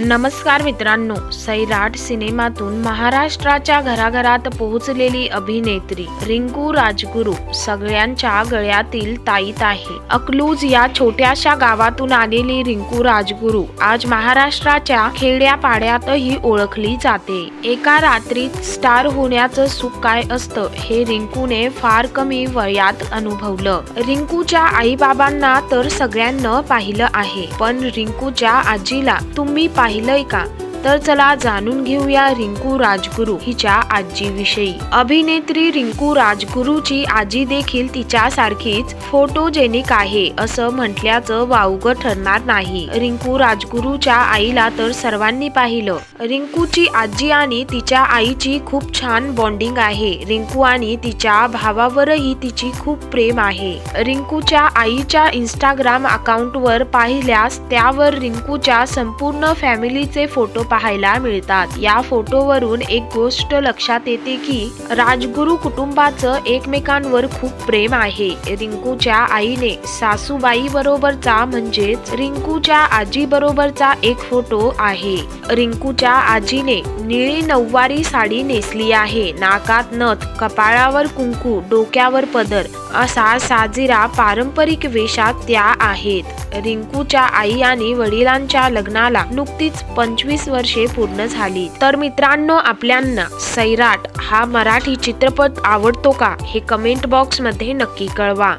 नमस्कार मित्रांनो सैराट सिनेमातून महाराष्ट्राच्या घराघरात पोहोचलेली अभिनेत्री रिंकू राजगुरू सगळ्यांच्या गळ्यातील ताईत आहे. अकलूज या छोट्याशा गावातून आलेली रिंकू राजगुरू आज महाराष्ट्राच्या खेड्यापाड्यातही ओळखली जाते. एका रात्रीत स्टार होण्याचं सुख काय असतं हे रिंकूने फार कमी वयात अनुभवलं. रिंकूच्या आईबाबांना तर सगळ्यांना पाहिलं आहे पण रिंकूच्या आजीला तुम्ही पाहिलंय का? तर चला जाणून घेऊया रिंकू राजगुरू हिच्या आजीविषयी. अभिनेत्री रिंकू राजगुरूची आजी देखील तिच्या सारखीच फोटोजेनिक आहे असं म्हटल्याचं वावग ठरणार नाही. रिंकू राजगुरूच्या आईला तर सर्वांनी पाहिलं. रिंकूची आजी आणि तिच्या आईची खूप छान बॉन्डिंग आहे. रिंकू आणि तिच्या भावावरही तिची खूप प्रेम आहे. रिंकूच्या आईच्या इंस्टाग्राम अकाउंटवर पाहिल्यास त्यावर रिंकूच्या संपूर्ण फॅमिलीचे फोटो पाहायला मिळतात. या फोटोवरून एक गोष्ट लक्षात येते की राजगुरू कुटुंबाचं एकमेकांवर खूप प्रेम आहे. रिंकूच्या आईने सासूबाई बरोबरचा म्हणजेच रिंकूच्या आजी बरोबरचा एक फोटो आहे. रिंकूच्या आजीने निळी नऊवारी साडी नेसली आहे. नाकात नथ कपाळावर कुंकू डोक्यावर पदर असा साजिरा पारंपरिक वेशात त्या आहेत. रिंकूच्या आई आणि वडिलांच्या लग्नाला नुकतीच पंचवीस वर्षे पूर्ण झाली. तर मित्रांनो आपल्यांना सैराट हा मराठी चित्रपट आवडतो का हे कमेंट बॉक्समध्ये नक्की कळवा.